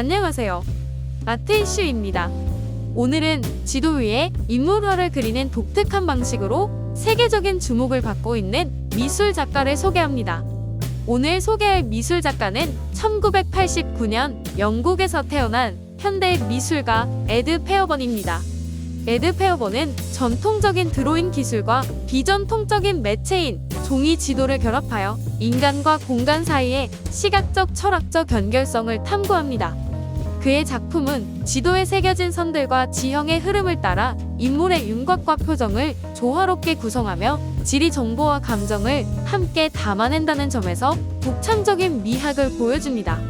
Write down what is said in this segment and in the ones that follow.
안녕하세요. 마트 이슈입니다. 오늘은 지도 위에 인물화를 그리는 독특한 방식으로 세계적인 주목을 받고 있는 미술 작가를 소개합니다. 오늘 소개할 미술 작가는 1989년 영국에서 태어난 현대 미술가 에드 페어번입니다. 에드 페어번은 전통적인 드로잉 기술과 비전통적인 매체인 종이 지도를 결합하여 인간과 공간 사이의 시각적 철학적 연결성을 탐구합니다. 그의 작품은 지도에 새겨진 선들과 지형의 흐름을 따라 인물의 윤곽과 표정을 조화롭게 구성하며 지리 정보와 감정을 함께 담아낸다는 점에서 독창적인 미학을 보여줍니다.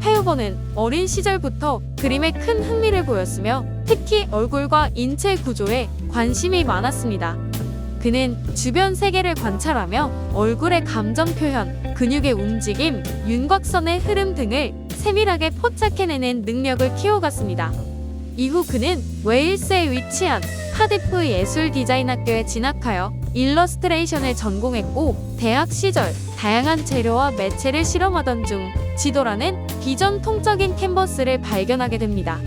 페어번은 어린 시절부터 그림에 큰 흥미를 보였으며 특히 얼굴과 인체 구조에 관심이 많았습니다. 그는 주변 세계를 관찰하며 얼굴의 감정 표현, 근육의 움직임, 윤곽선의 흐름 등을 세밀하게 포착해내는 능력을 키워갔습니다. 이후 그는 웨일스에 위치한 카디프 예술 디자인 학교에 진학하여 일러스트레이션을 전공했고 대학 시절 다양한 재료와 매체를 실험하던 중 지도라는 비전통적인 캔버스를 발견하게 됩니다.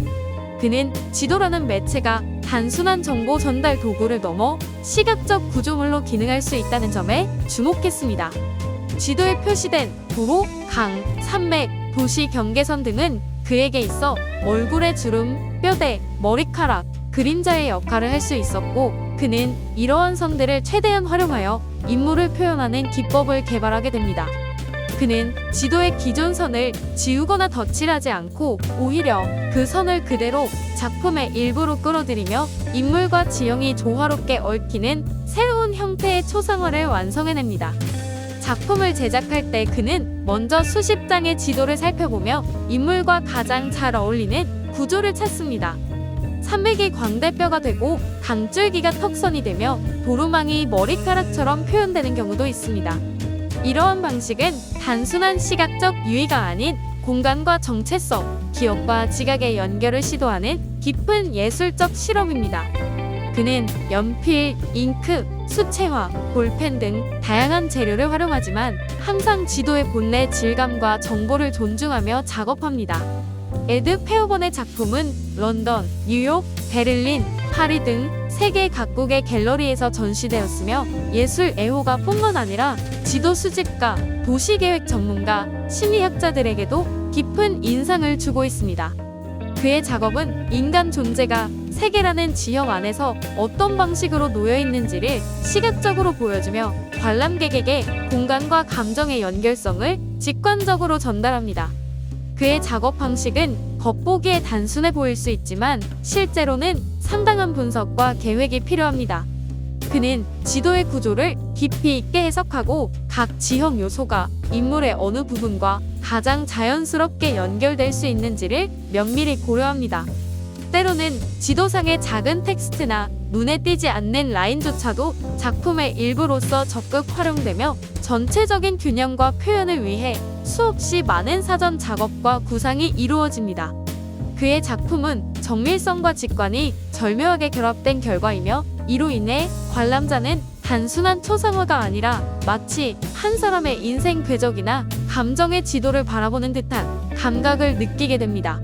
그는 지도라는 매체가 단순한 정보 전달 도구를 넘어 시각적 구조물로 기능할 수 있다는 점에 주목했습니다. 지도에 표시된 도로, 강, 산맥, 도시 경계선 등은 그에게 있어 얼굴의 주름, 뼈대, 머리카락, 그림자의 역할을 할 수 있었고 그는 이러한 선들을 최대한 활용하여 인물을 표현하는 기법을 개발하게 됩니다. 그는 지도의 기존 선을 지우거나 덧칠하지 않고 오히려 그 선을 그대로 작품의 일부로 끌어들이며 인물과 지형이 조화롭게 얽히는 새로운 형태의 초상화를 완성해냅니다. 작품을 제작할 때 그는 먼저 수십 장의 지도를 살펴보며 인물과 가장 잘 어울리는 구조를 찾습니다. 산맥이 광대뼈가 되고 강줄기가 턱선이 되며 도루망이 머리카락처럼 표현되는 경우도 있습니다. 이러한 방식은 단순한 시각적 유의가 아닌 공간과 정체성, 기억과 지각의 연결을 시도하는 깊은 예술적 실험입니다. 그는 연필, 잉크, 수채화, 볼펜 등 다양한 재료를 활용하지만 항상 지도의 본래 질감과 정보를 존중하며 작업합니다. 에드 페어번의 작품은 런던, 뉴욕, 베를린, 파리 등 세계 각국의 갤러리에서 전시되었으며 예술 애호가 뿐만 아니라 지도 수집가, 도시계획 전문가, 심리학자들에게도 깊은 인상을 주고 있습니다. 그의 작업은 인간 존재가 세계라는 지형 안에서 어떤 방식으로 놓여 있는지를 시각적으로 보여주며 관람객에게 공간과 감정의 연결성을 직관적으로 전달합니다. 그의 작업 방식은 겉보기에 단순해 보일 수 있지만 실제로는 상당한 분석과 계획이 필요합니다. 그는 지도의 구조를 깊이 있게 해석하고 각 지형 요소가 인물의 어느 부분과 가장 자연스럽게 연결될 수 있는지를 면밀히 고려합니다. 때로는 지도상의 작은 텍스트나 눈에 띄지 않는 라인조차도 작품의 일부로서 적극 활용되며 전체적인 균형과 표현을 위해 수없이 많은 사전 작업과 구상이 이루어집니다. 그의 작품은 정밀성과 직관이 절묘하게 결합된 결과이며 이로 인해 관람자는 단순한 초상화가 아니라 마치 한 사람의 인생 궤적이나 감정의 지도를 바라보는 듯한 감각을 느끼게 됩니다.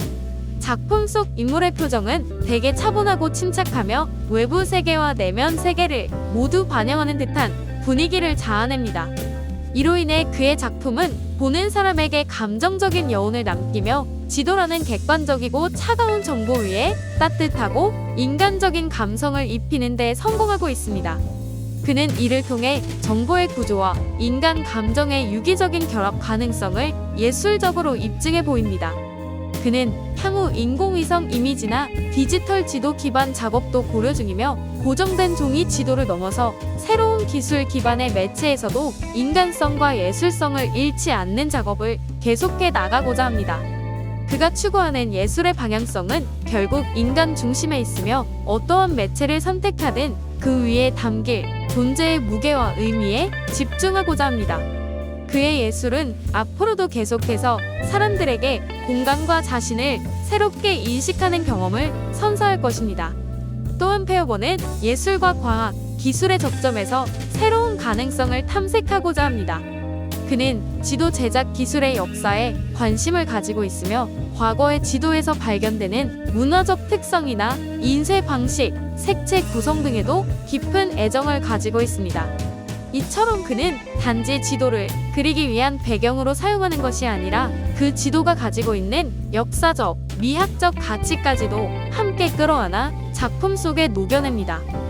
작품 속 인물의 표정은 대개 차분하고 침착하며 외부 세계와 내면 세계를 모두 반영하는 듯한 분위기를 자아냅니다. 이로 인해 그의 작품은 보는 사람에게 감정적인 여운을 남기며 지도라는 객관적이고 차가운 정보 위에 따뜻하고 인간적인 감성을 입히는 데 성공하고 있습니다. 그는 이를 통해 정보의 구조와 인간 감정의 유기적인 결합 가능성을 예술적으로 입증해 보입니다. 그는 향후 인공위성 이미지나 디지털 지도 기반 작업도 고려 중이며 고정된 종이 지도를 넘어서 새로운 기술 기반의 매체에서도 인간성과 예술성을 잃지 않는 작업을 계속해 나가고자 합니다. 그가 추구하는 예술의 방향성은 결국 인간 중심에 있으며 어떠한 매체를 선택하든 그 위에 담길 존재의 무게와 의미에 집중하고자 합니다. 그의 예술은 앞으로도 계속해서 사람들에게 공간과 자신을 새롭게 인식하는 경험을 선사할 것입니다. 또한 페어번은 예술과 과학, 기술의 접점에서 새로운 가능성을 탐색하고자 합니다. 그는 지도 제작 기술의 역사에 관심을 가지고 있으며 과거의 지도에서 발견되는 문화적 특성이나 인쇄 방식, 색채 구성 등에도 깊은 애정을 가지고 있습니다. 이처럼 그는 단지 지도를 그리기 위한 배경으로 사용하는 것이 아니라 그 지도가 가지고 있는 역사적, 미학적 가치까지도 함께 끌어안아 작품 속에 녹여냅니다.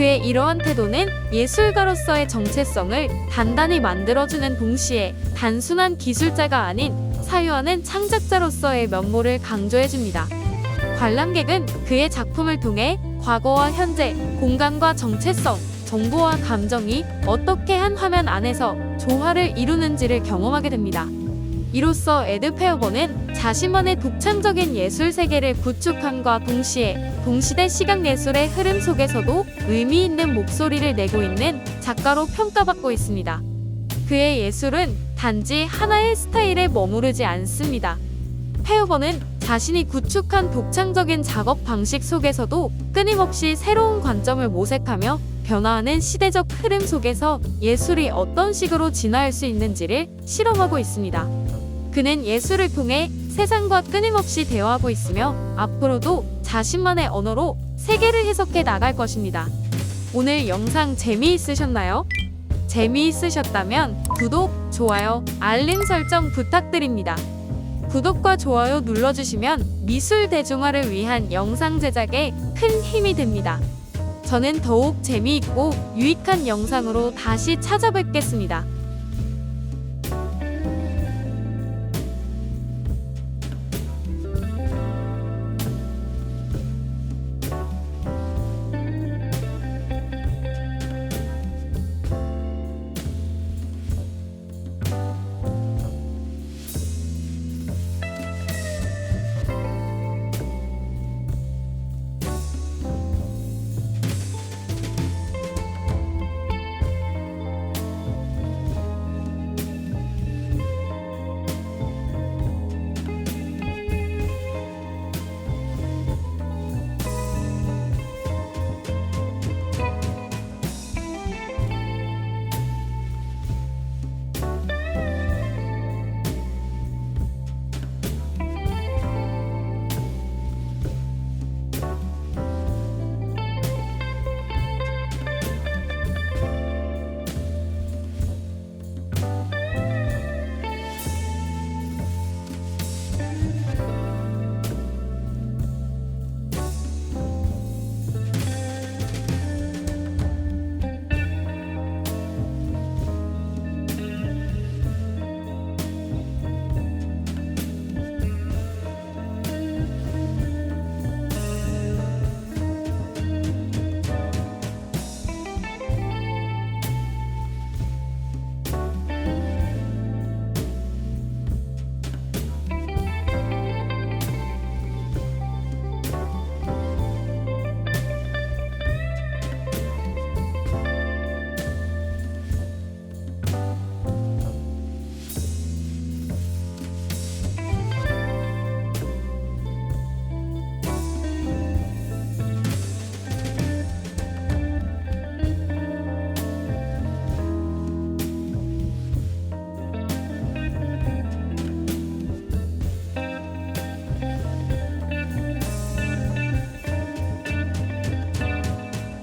그의 이러한 태도는 예술가로서의 정체성을 단단히 만들어주는 동시에 단순한 기술자가 아닌 사유하는 창작자로서의 면모를 강조해줍니다. 관람객은 그의 작품을 통해 과거와 현재, 공간과 정체성, 정보와 감정이 어떻게 한 화면 안에서 조화를 이루는지를 경험하게 됩니다. 이로써 에드 페어버는 자신만의 독창적인 예술 세계를 구축함과 동시에 동시대 시각 예술의 흐름 속에서도 의미 있는 목소리를 내고 있는 작가로 평가받고 있습니다. 그의 예술은 단지 하나의 스타일에 머무르지 않습니다. 페어버는 자신이 구축한 독창적인 작업 방식 속에서도 끊임없이 새로운 관점을 모색하며 변화하는 시대적 흐름 속에서 예술이 어떤 식으로 진화할 수 있는지를 실험하고 있습니다. 그는 예술을 통해 세상과 끊임없이 대화하고 있으며 앞으로도 자신만의 언어로 세계를 해석해 나갈 것입니다. 오늘 영상 재미있으셨나요? 재미있으셨다면 구독, 좋아요, 알림 설정 부탁드립니다. 구독과 좋아요 눌러주시면 미술 대중화를 위한 영상 제작에 큰 힘이 됩니다. 저는 더욱 재미있고 유익한 영상으로 다시 찾아뵙겠습니다.